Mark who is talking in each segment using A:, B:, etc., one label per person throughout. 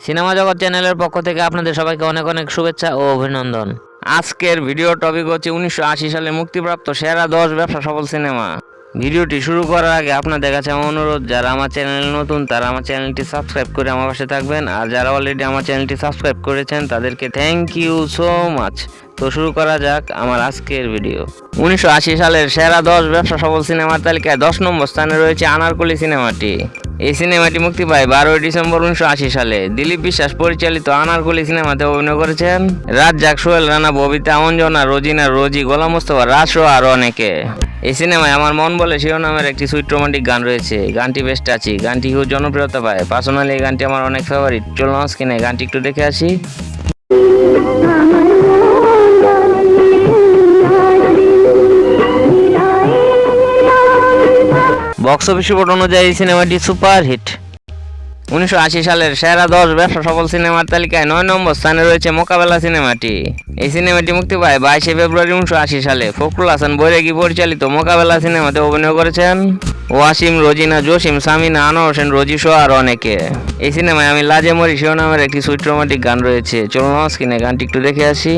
A: Cinema জগৎ চ্যানেলের পক্ষ থেকে আপনাদের সবাইকে অনেক অনেক শুভেচ্ছা ও অভিনন্দন। আজকের ভিডিও টপিক হচ্ছে উনিশশো আশি সালে মুক্তিপ্রাপ্ত সেরা দশ ব্যবসা সফল সিনেমা। ভিডিওটি শুরু করার আগে আপনাদের কাছে আমার অনুরোধ, যারা আমার চ্যানেল নতুন, তারা আমার চ্যানেলটি সাবস্ক্রাইব করে আমার পাশে থাকবেন। আর যারা অলরেডি আমার চ্যানেলটি সাবস্ক্রাইব করেছেন, তাদেরকে থ্যাংক ইউ সো মাচ তো শুরু করা যাক আমার আজকের ভিডিও উনিশশো আশি সালের সেরা দশ ব্যবসা সফল সিনেমার তালিকায় দশ নম্বর স্থানে রয়েছে আনারকলি সিনেমাটি। এই সিনেমাটি মুক্তি পায় বারোই ডিসেম্বর উনিশশো আশি সালে। দিলীপ বিশ্বাস পরিচালিত আনারকলি সিনেমাতে অভিনয় করেছেন রাজ্জাক, সোহেল রানা, ববিতা, অঞ্জনা, রোজিনা, রোজি, গোলাম মোস্তফা, রাজ সহ আরও অনেকে। এই সিনেমায় আমার মন বলে শিরোনামের একটি সুইট রোমান্টিক গান রয়েছে। গানটি বেশ টাচি, গানটি খুব জনপ্রিয়তা পায়। পার্সোনালি এই গানটি আমার অনেক ফেভারিট চলুন স্ক্রিনে গানটি একটু দেখে আসি। বক্স অফিস রিপোর্ট অনুযায়ী সিনেমাটি সুপার হিট উনিশশো আশি সালের সেরা দশ ব্যবসা সফল সিনেমার তালিকায় নয় নম্বর স্থানে রয়েছে মোকাবেলা সিনেমাটি এই সিনেমাটি মুক্তি পায় বাইশে ফেব্রুয়ারি উনিশশো আশি সালে। ফখরুল হাসান বৈরাগী পরিচালিত মোকাবেলা সিনেমাতে অভিনয় করেছেন ওয়াসিম, রোজিনা, জসিম, সামিনা, আনোয়ার হোসেন, রোজি আরও অনেকে। এই সিনেমায় আমি লাজে মরি শিরোনামের একটি সুইট রোমান্টিক গান রয়েছে। চলুন স্ক্রিনে গানটি একটু দেখে আসি।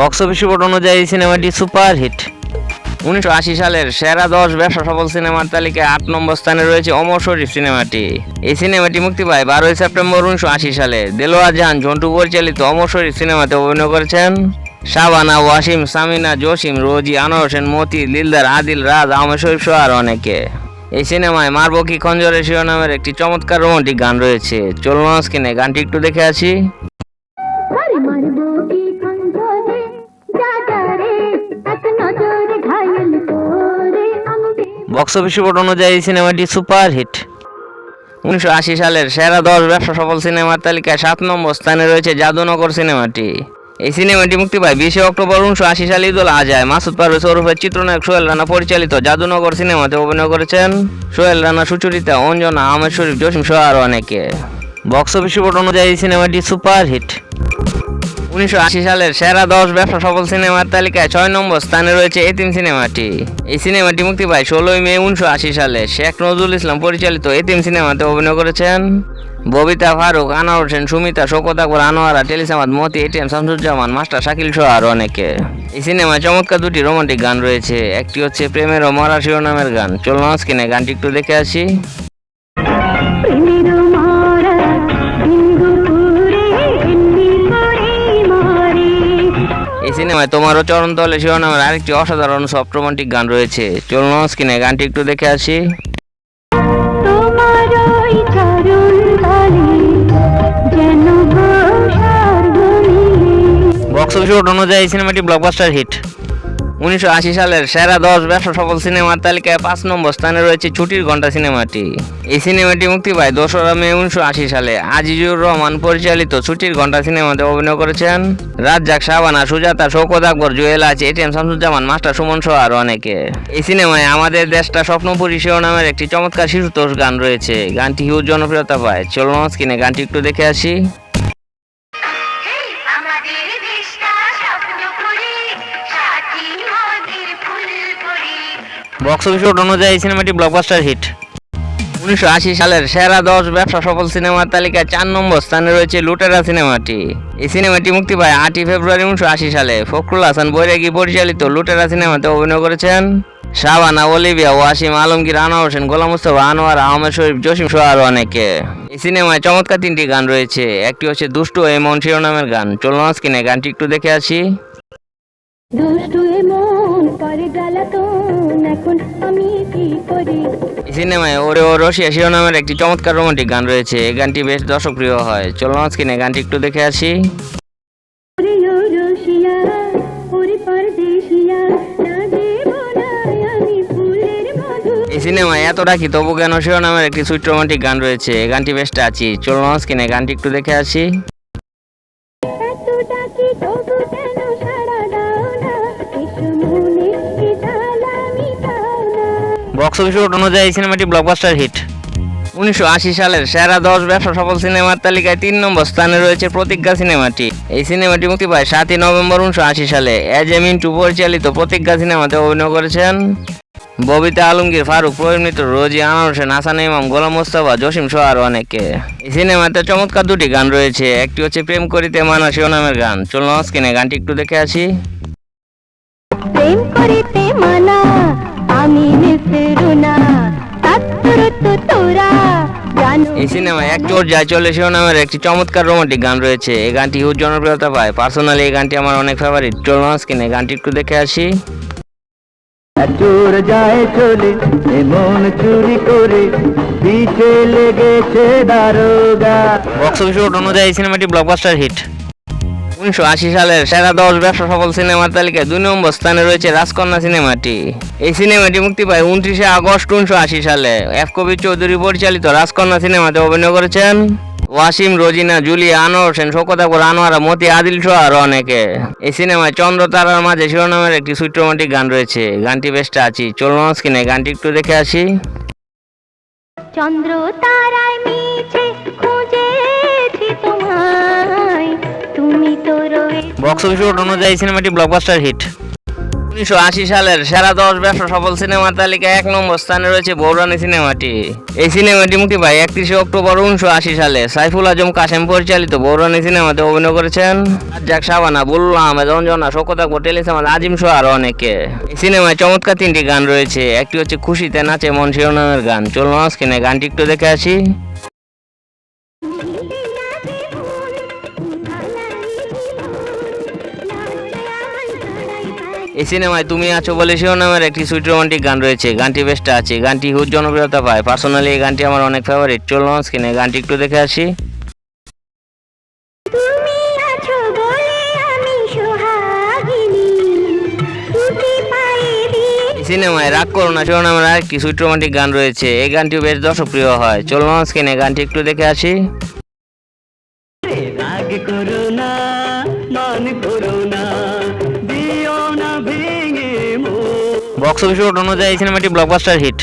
A: বক্স অফিস রিপোর্ট অনুযায়ী সিনেমাটি সুপার হিট। উনিশশো আশি সালের সেরা দশ ব্যবসা সফল সিনেমার তালিকায় আট নম্বর স্থানে রয়েছে অমর শরীফ সিনেমাটি। এই সিনেমাটি মুক্তি পায় বারোই সেপ্টেম্বর উনিশশো আশি সালে। দেলোয়ার জাহান ঝন্টু পরিচালিত অমর শরীফ সিনেমাতে অভিনয় করেছেন শাবানা, ওয়াসিম, সামিনা, জসিম, রোজি, আনোয়ার মতি লিলদার আদিল, রাজ, আহমেদ শরীফ সহ আরও অনেকে। এই সিনেমায় মারবো কি খঞ্জরের শিরোনামের একটি চমৎকার রোমান্টিক গান রয়েছে। চলুন স্ক্রিনে গানটি একটু দেখে আসি। বক্স অফিস রিপোর্ট অনুযায়ী সিনেমাটি সুপার হিট উনিশশো আশি সালের সেরা দশ ব্যবসা সফল সিনেমার তালিকায় সাত নম্বর স্থানে রয়েছে জাদুনগর সিনেমাটি। এই সিনেমাটি মুক্তি পায় বিশে অক্টোবর উনিশশো আশি সালে ঈদুল আজহায়। মাসুদ পারভেজ ওরফের চিত্রনায়ক সোহেল রানা পরিচালিত জাদুনগর সিনেমাতে অভিনয় করেছেন সোহেল রানা, সুচরিতা, অঞ্জনা, আহমেদ শরীফ, জসিম সহ আরও অনেকে। বক্স অফিস রিপোর্ট অনুযায়ী সিনেমাটি সুপার হিট উনিশশো আশি সালের সেরা দশ ব্যবসা সফল সিনেমার তালিকায় ছয় নম্বর স্থানে রয়েছে এতিম সিনেমাটি। এই সিনেমাটি মুক্তি পায় ষোলোই মে উনিশশো আশি সালে। শেখ নজরুল ইসলাম পরিচালিত এতিম সিনেমাতে অভিনয় করেছেন। ববিতা ফারুক, আনোয়ার হোসেন, সুমিতা শোকত আকবর, আনোয়ারা, টেলিসামাদ, মতি, এটিএম, শামসুজ্জামান, মাস্টার শাকিল সহ আরও অনেকে। এই সিনেমায় চমৎকার দুটি রোমান্টিক গান রয়েছে। একটি হচ্ছে প্রেমের ও মরা শিরোনামের গান। চলুন স্ক্রিনে গানটি একটু দেখে আসি। সিনেমায় তোমারও চরণ তলে শিরোনামের আরেকটি অসাধারণ সফট রোমান্টিক গান রয়েছে। চলুন স্ক্রিনে গানটি একটু দেখে আসি। বক্স অফিস অনুযায়ী সিনেমাটি ব্লকবাস্টার হিট উনিশশো আশি সালের সেরা দশ ব্যবসা সফল সিনেমার তালিকায় পাঁচ নম্বর স্থানে রয়েছে ছুটির ঘণ্টা সিনেমাটি। এই সিনেমাটি মুক্তি পায় দোসরা মে উনিশশো আশি সালে। আজিজুর রহমান পরিচালিত ছুটির ঘণ্টা সিনেমাতে অভিনয় করেছেন। রাজ্জাক শাবানা, সুজাতা শৌকত আকবর, জুয়েল আছে এটিএম শামসুজ্জামান, মাস্টার সুমন সহ আরও অনেকে। এই সিনেমায় আমাদের দেশটা স্বপ্নপুরী শিরোনামের একটি চমৎকার শিশুতোষ গান রয়েছে। গানটি হিউজ জনপ্রিয়তা পায়। চলুন স্ক্রিনে গানটি একটু দেখে আসি। বক্স অফিস অনুযায়ী সিনেমাটি ব্লকবাস্টার হিট উনিশশো আশি সালের সেরা দশ ব্যবসা সফল সিনেমার তালিকায় চার নম্বর স্থানে রয়েছে লুটেরা সিনেমাটি। এই সিনেমাটি মুক্তি পায় আটই ফেব্রুয়ারি উনিশশো আশি সালে। ফখরুল হাসান বৈরাগী পরিচালিত লুটেরা সিনেমাতে অভিনয় করেছেন শাবানা, অলিভিয়া, ওয়াসিম আলমগীর, আনোয়ার হোসেন, গোলাম মুস্তফা, আনোয়ার, আহমেদ শরীফ, জসিম সহ আরও অনেকে। এই সিনেমায় চমৎকার তিনটি গান রয়েছে। একটি হচ্ছে দুষ্টু এমন শিরোনামের গান। চলুন স্ক্রিনে গানটি একটু দেখে আসি।
B: দুষ্টু এমন
A: সিনেমায় ওরে ও রশিয়া শিরোনামের একটি চমৎকার রোমান্টিক গান রয়েছে। এই গানটি বেশ দর্শকপ্রিয় হয়। চলুন স্ক্রিনে গানটি একটু দেখে আসি। এই সিনেমায় এতটা কি তবু কেন শিরোনামের একটি সুইট রোমান্টিক গান রয়েছে? এই গানটি বেশ টাচি। চলুন স্ক্রিনে গানটি একটু দেখে আসি। বক্স অফিস অনুযায়ী সিনেমাটি ব্লকবাস্টার হিট উনিশশো আশি সালের সেরা দশ ব্যবসা সফল সিনেমার তালিকায় তিন নম্বর স্থানে রয়েছে প্রতিজ্ঞা সিনেমাটি। এই সিনেমাটি মুক্তি পায় সাতই নভেম্বর উনিশশো আশি সালে। এজ এ মিন্টু পরিচালিত প্রতিজ্ঞা সিনেমাতে অভিনয় করেছেন ববিতা আলমগীর, ফারুক, প্রবীণ রোজি আনোয়ার হাসান ইমাম, গোলাম মোস্তফা, জসিম সহ আরও অনেকে। এই সিনেমাতে চমৎকার দুটি গান রয়েছে। একটি হচ্ছে প্রেম করিতে মানা শিরোনামের গান। চলুন স্ক্রিনে গানটি একটু দেখে আসি।
B: প্রেম করিতে মানা
A: এই সিনেমায় এক চোর যায় চলে শিরোনামের একটি চমৎকার রোমান্টিক গান রয়েছে। এই গানটি হিউজ জনপ্রিয়তা পায়। পার্সোনালি এই গানটি আমার অনেক ফেভারিট চলুন স্ক্রিনে গানটি একটু দেখে আসি।
C: চোর যায় চলে এমন চুরি করে পিছে লেগেছে দারোগা।
A: বক্স অফিস অনুযায়ী এই সিনেমাটি ব্লকবাস্টার হিট উনিশশো আশি সালের সেরা দশ ব্যবসা সফল সিনেমার তালিকায় দুই নম্বর স্থানে রয়েছে রাজকন্যা সিনেমাটি। এই সিনেমাটি মুক্তি পায় উনত্রিশে আগস্ট উনিশশো আশি সালে। এফ কবির চৌধুরী পরিচালিত রাজকন্যা সিনেমাতে অভিনয় করেছেন ওয়াসিম, রোজিনা, জুলিয়া, আনোয়ার হোসেন শোকত আকবর আনোয়ারা, মতি, আদিল সহ আরও অনেকে। এই সিনেমায় চন্দ্র তারার মাঝে শিরোনামের একটি সুইট রোমান্টিক গান রয়েছে। গানটি বেশ আছি চলুন স্ক্রিনে গানটি একটু দেখে আসি।
B: চন্দ্র তারায় মিছে
A: বক্স অফিস অনুযায়ী সিনেমাটি ব্লকবাস্টার হিট উনিশশো আশি সালের সেরা দশ ব্যবসা সফল সিনেমার তালিকায় এক নম্বর স্থানে রয়েছে বৌরানী সিনেমাটি এই সিনেমাটি মুক্তি পায় একত্রিশে অক্টোবর উনিশশো আশি সালে। সাইফুল আজম কাশেম পরিচালিত বৌরানী সিনেমাতে অভিনয় করেছেন রাজ্জাক শাবানা বুল্লা আহমেদ অঞ্জনা শোকত টেলিসামাদ, আজিম সহ আরও অনেকে। এই সিনেমায় চমৎকার তিনটি গান রয়েছে। একটি হচ্ছে খুশিতে নাচে মন শিরোনামের গান। চলুন স্ক্রিনে গানটি একটু দেখে আসি। এই সিনেমায় তুমি আছো বলে শিরোনামের একটি সুইট রোমান্টিক গান রয়েছে। গানটি বেস্টটা আছে গানটি হুজ জনপ্রিয়তা পায়। পার্সোনালি এই গানটি আমার অনেক ফেভারিট চলুন স্ক্রিনে গানটি একটু দেখে আসি। সিনেমায় রাগ করো না শিরোনামের আরেকটি সুইট রোমান্টিক গান রয়েছে। এই গানটিও বেশ দর্শকপ্রিয় হয়। চলুন স্ক্রিনে গানটি একটু দেখে আসি। বক্স অফিস অনুযায়ী সিনেমাটি ব্লকবাস্টার হিট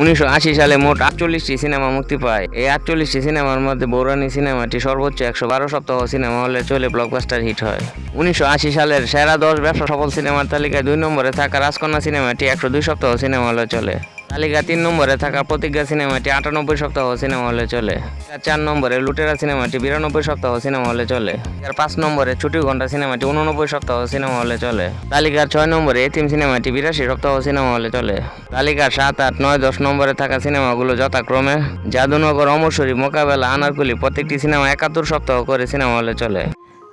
A: উনিশশো আশি সালে মোট আটচল্লিশটি সিনেমা মুক্তি পায়। এই আটচল্লিশটি সিনেমার মধ্যে বৌরানী সিনেমাটি সর্বোচ্চ একশো বারো সপ্তাহ সিনেমা হলে চলে ব্লকবাস্টার হিট হয়। উনিশশো আশি সালের সেরা দশ ব্যবসা সফল সিনেমার তালিকায় দুই নম্বরে থাকা রাজকন্যা সিনেমাটি একশো দুই সপ্তাহ সিনেমা হলে চলে। তালিকা তিন নম্বরে থাকা প্রতিজ্ঞা সিনেমাটি আটানব্বই সপ্তাহ সিনেমা হলে চলে। চার নম্বরে লুটেরা সিনেমাটি বিরানব্বই সপ্তাহ সিনেমা হলে চলে। তার পাঁচ নম্বরে ছুটি ঘণ্টা সিনেমাটি উননব্বই সপ্তাহ সিনেমা হলে চলে। তালিকার ছয় নম্বরে এতিম সিনেমাটি বিরাশি সপ্তাহ সিনেমা হলে চলে। তালিকার সাত, আট, নয়, দশ নম্বরে থাকা সিনেমাগুলো যথাক্রমে জাদুনগর অমরশরী মোকাবেলা, আনারকুলি প্রত্যেকটি সিনেমা একাত্তর সপ্তাহ করে সিনেমা হলে চলে।